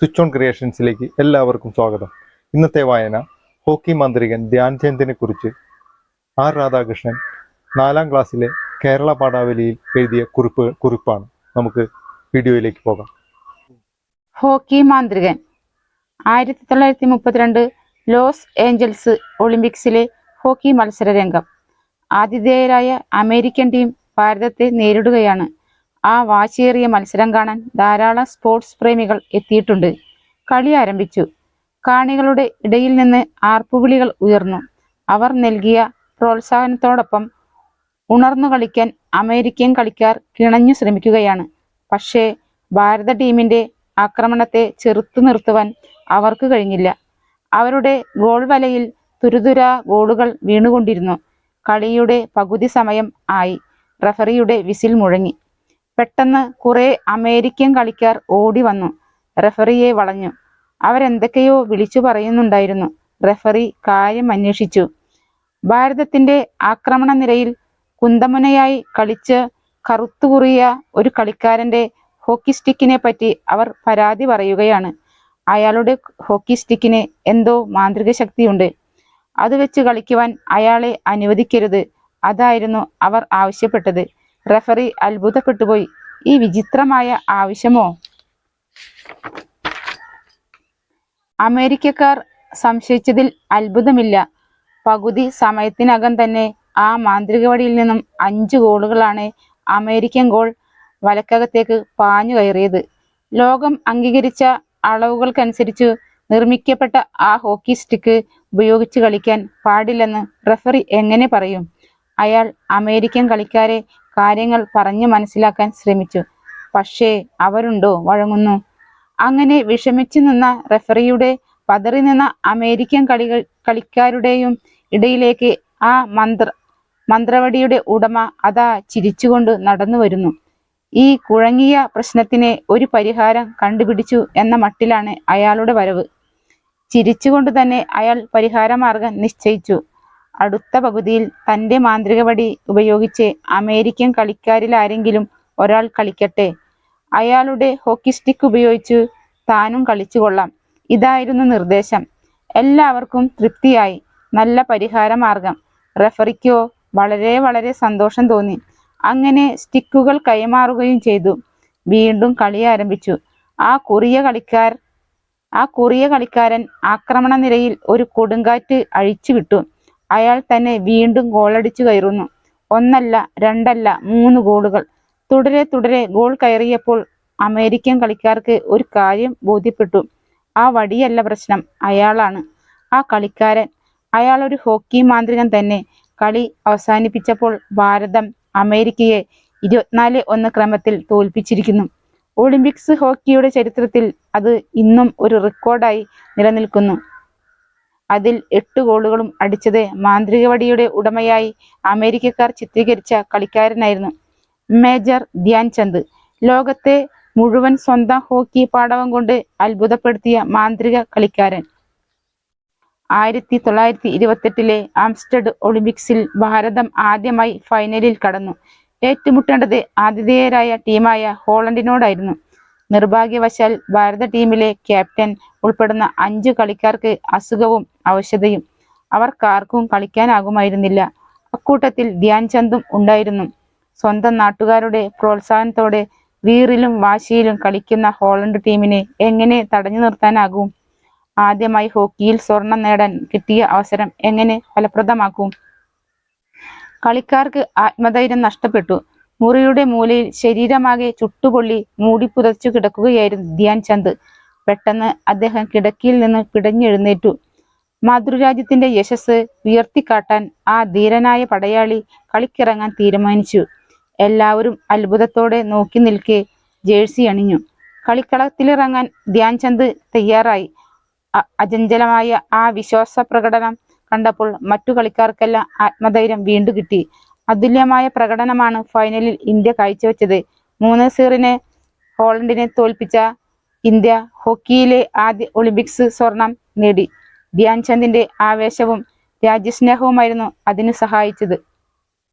Switch on ക്രിയേഷൻസിലേക്ക് എല്ലാവർക്കും സ്വാഗതം. ഇന്നത്തെ വായന ഹോക്കി മാന്ത്രികൻ ധ്യാൻചന്ദിനെ കുറിച്ച് ആർ രാധാകൃഷ്ണൻ നാലാം ക്ലാസ്സിലെ കേരള പാഠാവലിയിൽ എഴുതിയ കുറിപ്പ് കുറിപ്പാണ്. നമുക്ക് വീഡിയോയിലേക്ക് പോകാം. ഹോക്കി മാന്ത്രികൻ. ആയിരത്തി തൊള്ളായിരത്തി മുപ്പത്തിരണ്ട് ലോസ് ഏഞ്ചൽസ് ഒളിമ്പിക്സിലെ ഹോക്കി മത്സര രംഗം ആതിഥേയരായ അമേരിക്കൻ ടീം ഭാരതത്തെ നേരിടുകയാണ്. ആ വാശിയേറിയ മത്സരം കാണാൻ ധാരാളം സ്പോർട്സ് പ്രേമികൾ എത്തിയിട്ടുണ്ട്. കളി ആരംഭിച്ചു. കാണികളുടെ ഇടയിൽ നിന്ന് ആർപ്പുവിളികൾ ഉയർന്നു. അവർ നൽകിയ പ്രോത്സാഹനത്തോടൊപ്പം ഉണർന്നു കളിക്കാൻ അമേരിക്കൻ കളിക്കാർ കിണഞ്ഞു ശ്രമിക്കുകയാണ്. പക്ഷേ ഭാരത ടീമിന്റെ ആക്രമണത്തെ ചെറുത്തു നിർത്തുവാൻ അവർക്ക് കഴിഞ്ഞില്ല. അവരുടെ ഗോൾ വലയിൽ തുരുതുര ഗോളുകൾ വീണുകൊണ്ടിരുന്നു. കളിയുടെ പകുതി സമയം ആയി. റഫറിയുടെ വിസിൽ മുഴങ്ങി. പെട്ടെന്ന് കുറെ അമേരിക്കൻ കളിക്കാർ ഓടി വന്നു. റെഫറിയെ വളഞ്ഞു. അവരെന്തൊക്കെയോ വിളിച്ചു പറയുന്നുണ്ടായിരുന്നു. റെഫറി കാര്യം അന്വേഷിച്ചു. ഭാരതത്തിന്റെ ആക്രമണ നിരയിൽ കുന്തമുനയായി കളിച്ച് കറുത്തുകുറിയ ഒരു കളിക്കാരന്റെ ഹോക്കി സ്റ്റിക്കിനെ പറ്റി അവർ പരാതി പറയുകയാണ്. അയാളുടെ ഹോക്കി സ്റ്റിക്കിന് എന്തോ മാന്ത്രിക ശക്തിയുണ്ട്. അത് വെച്ച് കളിക്കുവാൻ അയാളെ അനുവദിക്കരുത്. അതായിരുന്നു അവർ ആവശ്യപ്പെട്ടത്. റഫറി അത്ഭുതപ്പെട്ടുപോയി. ഈ വിചിത്രമായ ആവശ്യമോ? അമേരിക്കക്കാർ സംശയിച്ചതിൽ അത്ഭുതമില്ല. പകുതി സമയത്തിനകം തന്നെ ആ മാന്ത്രിക വടിയിൽ നിന്നും അഞ്ച് ഗോളുകളാണ് അമേരിക്കൻ ഗോൾ വലക്കകത്തേക്ക് പാഞ്ഞു കയറിയത്. ലോകം അംഗീകരിച്ച അളവുകൾക്കനുസരിച്ച് നിർമ്മിക്കപ്പെട്ട ആ ഹോക്കി സ്റ്റിക്ക് ഉപയോഗിച്ച് കളിക്കാൻ പാടില്ലെന്ന് റഫറി എങ്ങനെ പറയും? അയാൾ അമേരിക്കൻ കളിക്കാരെ കാര്യങ്ങൾ പറഞ്ഞു മനസ്സിലാക്കാൻ ശ്രമിച്ചു. പക്ഷേ അവരുണ്ടോ? വഴങ്ങുന്നു. അങ്ങനെ വിഷമിച്ചു നിന്ന റെഫറിയുടെ പതറി നിന്ന അമേരിക്കൻ കളികൾ കളിക്കാരുടെയും ഇടയിലേക്ക് ആ മന്ത്ര മന്ത്രവടിയുടെ ഉടമ അതാ ചിരിച്ചുകൊണ്ട് നടന്നു വരുന്നു. ഈ കുഴങ്ങിയ പ്രശ്നത്തിന് ഒരു പരിഹാരം കണ്ടുപിടിച്ചു എന്ന മട്ടിലാണ് അയാളുടെ വരവ്. ചിരിച്ചുകൊണ്ട് തന്നെ അയാൾ പരിഹാരമാർഗം നിശ്ചയിച്ചു. അടുത്ത പകുതിയിൽ തന്റെ മാന്ത്രിക വടി ഉപയോഗിച്ച് അമേരിക്കൻ കളിക്കാരിൽ ആരെങ്കിലും ഒരാൾ കളിക്കട്ടെ. അയാളുടെ ഹോക്കി സ്റ്റിക്ക് ഉപയോഗിച്ച് താനും കളിച്ചു കൊള്ളാം. ഇതായിരുന്നു നിർദ്ദേശം. എല്ലാവർക്കും തൃപ്തിയായി. നല്ല പരിഹാര മാർഗം. റെഫറിക്കോ വളരെ വളരെ സന്തോഷം തോന്നി. അങ്ങനെ സ്റ്റിക്കുകൾ കൈമാറുകയും ചെയ്തു. വീണ്ടും കളി ആരംഭിച്ചു. ആ കുറിയ കളിക്കാർ ആ കുറിയ കളിക്കാരൻ ആക്രമണ നിരയിൽ ഒരു കൊടുങ്കാറ്റ് അഴിച്ചുവിട്ടു. അയാൾ തന്നെ വീണ്ടും ഗോളടിച്ചു കയറുന്നു. ഒന്നല്ല രണ്ടല്ല മൂന്ന് ഗോളുകൾ തുടരെ തുടരെ ഗോൾ കയറിയപ്പോൾ അമേരിക്കൻ കളിക്കാർക്ക് ഒരു കാര്യം ബോധ്യപ്പെട്ടു. ആ വടിയല്ല പ്രശ്നം അയാളാണ്. ആ കളിക്കാരൻ അയാൾ ഒരു ഹോക്കി മാന്ത്രികൻ തന്നെ. കളി അവസാനിപ്പിച്ചപ്പോൾ ഭാരതം അമേരിക്കയെ ഇരുപത്തിനാല് ഒന്ന് ക്രമത്തിൽ തോൽപ്പിച്ചിരിക്കുന്നു. ഒളിമ്പിക്സ് ഹോക്കിയുടെ ചരിത്രത്തിൽ അത് ഇന്നും ഒരു റെക്കോർഡായി നിലനിൽക്കുന്നു. അതിൽ എട്ട് ഗോളുകളും അടിച്ചത് മാന്ത്രികവടിയുടെ ഉടമയായി അമേരിക്കക്കാർ ചിത്രീകരിച്ച കളിക്കാരനായിരുന്നു മേജർ ധ്യാൻചന്ദ് ലോകത്തെ മുഴുവൻ സ്വന്തം ഹോക്കി പാടവം കൊണ്ട് അത്ഭുതപ്പെടുത്തിയ മാന്ത്രിക കളിക്കാരൻ. ആയിരത്തി തൊള്ളായിരത്തി ഇരുപത്തെട്ടിലെ ആംസ്റ്റർഡ് ഒളിമ്പിക്സിൽ ഭാരതം ആദ്യമായി ഫൈനലിൽ കടന്നു. ഏറ്റുമുട്ടേണ്ടത് ആതിഥേയരായ ടീമായ ഹോളണ്ടിനോടായിരുന്നു. നിർഭാഗ്യവശാൽ ഭാരത ടീമിലെ ക്യാപ്റ്റൻ ഉൾപ്പെടുന്ന അഞ്ചു കളിക്കാർക്ക് അസുഖവും അവശതയും അവർക്കാർക്കും കളിക്കാനാകുമായിരുന്നില്ല. അക്കൂട്ടത്തിൽ ധ്യാൻ ചന്ദും ഉണ്ടായിരുന്നു. സ്വന്തം നാട്ടുകാരുടെ പ്രോത്സാഹനത്തോടെ വീറിലും വാശിയിലും കളിക്കുന്ന ഹോളണ്ട് ടീമിനെ എങ്ങനെ തടഞ്ഞു നിർത്താനാകും? ആദ്യമായി ഹോക്കിയിൽ സ്വർണം നേടാൻ കിട്ടിയ അവസരം എങ്ങനെ ഫലപ്രദമാക്കും കളിക്കാർക്ക് ആത്മധൈര്യം നഷ്ടപ്പെട്ടു. മുറിയുടെ മൂലയിൽ ശരീരമാകെ ചുട്ടുപൊള്ളി മൂടി പുതച്ചു കിടക്കുകയായിരുന്നു ധ്യാൻ ചന്ദ്. പെട്ടെന്ന് അദ്ദേഹം കിടക്കിയിൽ നിന്ന് പിടഞ്ഞെഴുന്നേറ്റു മാതൃരാജ്യത്തിന്റെ യശസ് ഉയർത്തിക്കാട്ടാൻ ആ ധീരനായ പടയാളി കളിക്കിറങ്ങാൻ തീരുമാനിച്ചു. എല്ലാവരും അത്ഭുതത്തോടെ നോക്കി നിൽക്കെ ജേഴ്സി അണിഞ്ഞു. കളിക്കളത്തിലിറങ്ങാൻ ധ്യാൻ ചന്ദ് തയ്യാറായി. അചഞ്ചലമായ ആ വിശ്വാസ പ്രകടനം കണ്ടപ്പോൾ മറ്റു കളിക്കാർക്കെല്ലാം ആത്മധൈര്യം വീണ്ടു കിട്ടി അതുല്യമായ പ്രകടനമാണ് ഫൈനലിൽ ഇന്ത്യ കാഴ്ചവെച്ചത്. മൂന്ന് സീറിന് ഹോളണ്ടിനെ തോൽപ്പിച്ച ഇന്ത്യ ഹോക്കിയിലെ ആദ്യ ഒളിമ്പിക്സ് സ്വർണം നേടി. ധ്യാൻചന്ദിന്റെ ആവേശവും രാജ്യസ്നേഹവുമായിരുന്നു അതിന് സഹായിച്ചത്.